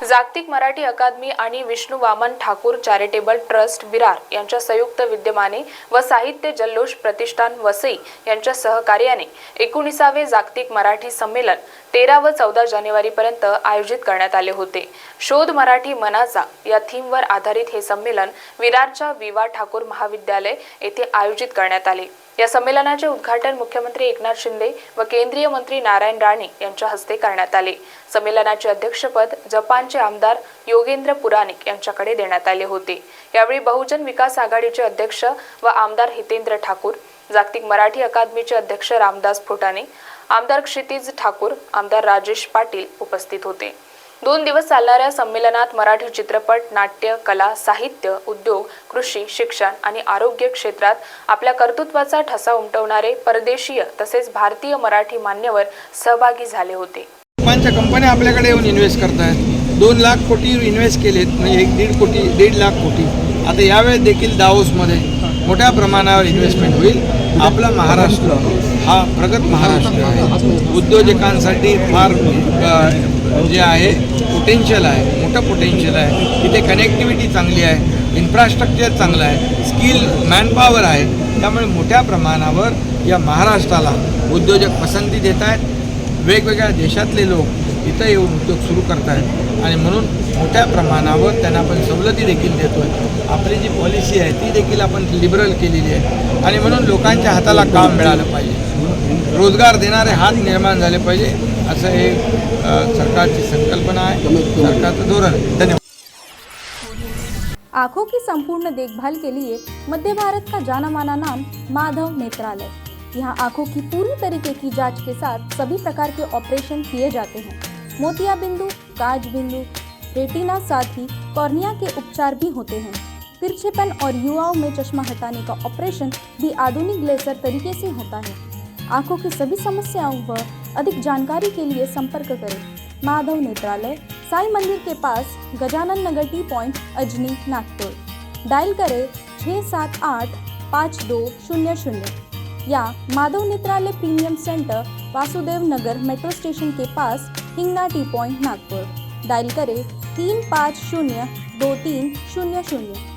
जागतिक मराठी अकादमी आणि Vishnu Waman Thakur charitable trust Virar यांच्या संयुक्त विद्यमाने व साहित्य जल्लोष प्रतिष्ठान वसई यांच्या सहकार्याने एकोणीसावे जागतिक मराठी संमेलन तेरा व चौदा जानेवारीपर्यंत आयोजित करण्यात आले होते. शोध मराठी मनाचा या थीमवर आधारित हे संमेलन विरारच्या विवा ठाकूर महाविद्यालय येथे आयोजित करण्यात आले. या संमेलनाचे उद्घाटन मुख्यमंत्री एकनाथ शिंदे व केंद्रीय मंत्री नारायण राणे यांच्या हस्ते करण्यात आले. संमेलनाचे अध्यक्षपद जपानचे आमदार योगेंद्र पुराणिक यांच्याकडे देण्यात आले होते. यावेळी बहुजन विकास आघाडीचे अध्यक्ष व आमदार हितेंद्र ठाकूर जागतिक मराठी अकादमीचे अध्यक्ष रामदास फुटाणे आमदार क्षितिज ठाकूर आमदार राजेश पाटील उपस्थित होते. दोन दिवस चालणाऱ्या संमेलनात मराठी चित्रपट नाट्य कला साहित्य उद्योग कृषी शिक्षण आणि आरोग्य क्षेत्रात आपल्या कर्तृत्वाचा ठसा उमटवणारे परदेशीय तसेच भारतीय मराठी मान्यवर सहभागी झाले होते. कंपन्या आपल्याकडे येऊन इन्व्हेस्ट करतायत. दोन लाख कोटी इन्व्हेस्ट केलेत म्हणजे एक दीड कोटी दीड लाख कोटी. आता यावेळेस देखील दाओसमध्ये मोठ्या प्रमाणावर इन्व्हेस्टमेंट होईल. आपला महाराष्ट्र हा प्रगत महाराष्ट्र आहे. उद्योजकांसाठी फार जे आहे पोटेन्शियल आहे मोठं पोटेन्शियल आहे. तिथे कनेक्टिव्हिटी चांगली आहे इन्फ्रास्ट्रक्चर चांगलं आहे स्किल मॅनपॉवर आहे. त्यामुळे मोठ्या प्रमाणावर या महाराष्ट्राला उद्योजक पसंती देत आहेत. वेगवेगळ्या देशातले लोक इथं येऊन उद्योग सुरू करत आहेत आणि म्हणून मोठ्या प्रमाणावर त्यांना आपण सवलती देखील देतो आहे आपली जी पॉलिसी आहे ती देखील आपण लिबरल केलेली आहे. आणि म्हणून लोकांच्या हाताला काम मिळालं पाहिजे. रोजगार देणारे हात निर्माण झाले पाहिजे असं हे सरकारची संकल्पना आहे. सरकारचं धोरण आहे. धन्यवाद. आंखों की संपूर्ण देखभाल के लिए मध्य भारत का जाना माना नाम माधव नेत्रालय। यहाँ आंखों की पूरी तरीके की जांच के साथ सभी प्रकार के ऑपरेशन किए जाते हैं। मोतिया बिंदु, काज बिंदु, रेटिना साथ ही कॉर्निया के उपचार भी होते हैं। तिरछेपन और युवाओं में चश्मा हटाने का ऑपरेशन भी आधुनिक लेजर तरीके से होता है। आँखों की सभी समस्याओं व अधिक जानकारी के लिए संपर्क करें। माधव नेत्रालय, साई मंदिर के pass, Gajanan Nagar T point, Ajni, Nagpur. Dial करें छः सात आठ पाँच दो शून्य शून्य। या Madhav Netralaya premium centre, Vasudev Nagar metro station के pass Hingna T point Nagpur. Dial करे तीन पाँच शून्य दो तीन शून्य शून्य.